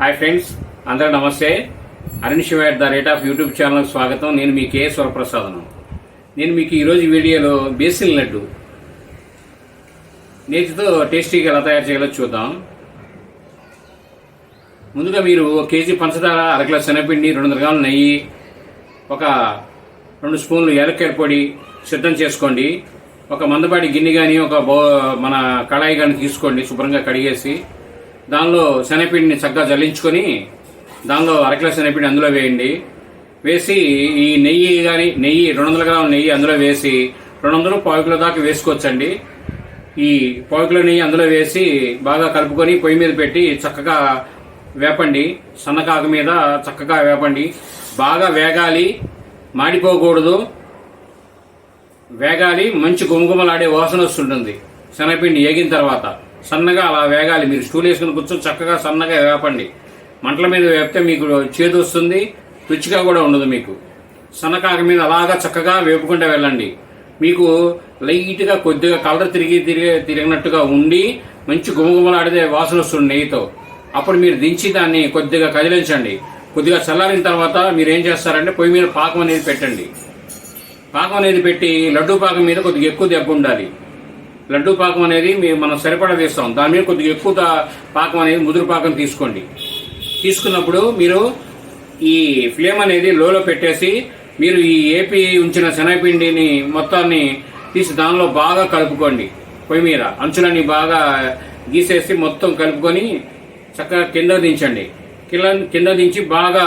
Hi friends అందరూ నమస్తే. Arun Shiva at the rate of YouTube channel స్వాగతం. నేను మీ కే స్వరప్రసాదను. నేను మీకు ఈరోజు వీడియోలో బేసిన్ లడ్డు నేతితో టేస్టీగా ఎలా తయారు చేయాలో చూద్దాం. ముందుగా మీరు ఒక కేజీ పంచదార అరకిలో శనగపిండి రెండు వందల గ్రాములు నెయ్యి ఒక రెండు స్పూన్లు యాలక్కాయ పొడి సిద్ధం చేసుకోండి. ఒక మందపాటి గిన్నె కానీ ఒక బౌ మన కళాయి కానీ తీసుకోండి శుభ్రంగా కడిగేసి. దానిలో శనగపిండిని చక్కగా జల్లించుకొని దానిలో అరకిలో శనగపిండి అందులో వేయండి. వేసి ఈ నెయ్యి కానీ నెయ్యి రెండు వందల గ్రాముల నెయ్యి అందులో వేసి రెండు వందలు పావు కిలో దాకా వేసుకోవచ్చండి. ఈ పావు కిలో నెయ్యి అందులో వేసి బాగా కలుపుకొని పొయ్యి మీద పెట్టి చక్కగా వేపండి. సన్నకాకు మీద చక్కగా వేపండి. బాగా వేగాలి. మాడిపోకూడదు. వేగాలి. మంచి గుమగుమలాడే వాసన వస్తుంటుంది. శనగపిండి ఏగిన తర్వాత. సన్నగా అలా వేగాలి. మీరు స్టూల్ వేసుకుని కూర్చొని చక్కగా సన్నగా వేపండి. మంటల మీద వేపితే మీకు చేదు వస్తుంది రుచిగా కూడా ఉండదు మీకు. సన్నకాక మీద అలాగా చక్కగా వేపుకుంటూ వెళ్ళండి. మీకు లైట్గా కొద్దిగా కలర్ తిరిగి తిరిగి తిరిగినట్టుగా ఉండి మంచి గుమగుమలాడితే వాసన వస్తుంది నెయ్యితో. అప్పుడు మీరు దించి దాన్ని కొద్దిగా కదిలించండి. కొద్దిగా చల్లారిన తర్వాత మీరు ఏం చేస్తారంటే పొయ్యి మీద పాకం అనేది పెట్టండి. పాకం అనేది పెట్టి లడ్డూ పాకం మీద కొద్దిగా ఎక్కువ దెబ్బ ఉండాలి. లడ్డూ పాకం అనేది మేము మనం సరిపడా తీస్తాం దాని మీద కొద్దిగా ఎక్కువ పాకం అనేది ముదురు పాకం తీసుకోండి. తీసుకున్నప్పుడు మీరు ఈ ఫ్లేమ్ అనేది లోలో పెట్టేసి మీరు ఈ ఏపీ ఉంచిన శనగపిండిని మొత్తాన్ని తీసి దానిలో బాగా కలుపుకోండి. పొయ్యి మీద అంచులన్నీ బాగా గీసేసి మొత్తం కలుపుకొని చక్కగా కింద దించండి. కింద కింద దించి బాగా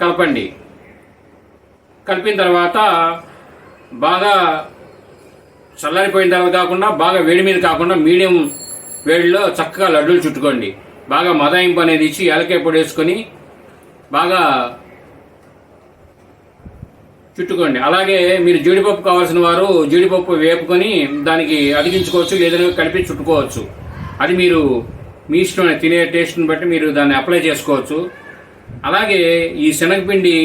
కలపండి. కలిపిన తర్వాత బాగా చల్లారిపోయిన తర్వాత కాకుండా బాగా వేడి మీద కాకుండా మీడియం వేడిలో చక్కగా లడ్డూలు చుట్టుకోండి. బాగా మదాయింపు అనేది ఇచ్చి ఏలకాయ పొడి వేసుకొని బాగా చుట్టుకోండి. అలాగే మీరు జీడిపప్పు కావాల్సిన వారు జీడిపప్పు వేపుకొని దానికి అదిగించుకోవచ్చు ఏదైనా కలిపి చుట్టుకోవచ్చు. అది మీరు మీ ఇష్టమైన తినే టేస్ట్ని బట్టి మీరు దాన్ని అప్లై చేసుకోవచ్చు. అలాగే ఈ శనగపిండి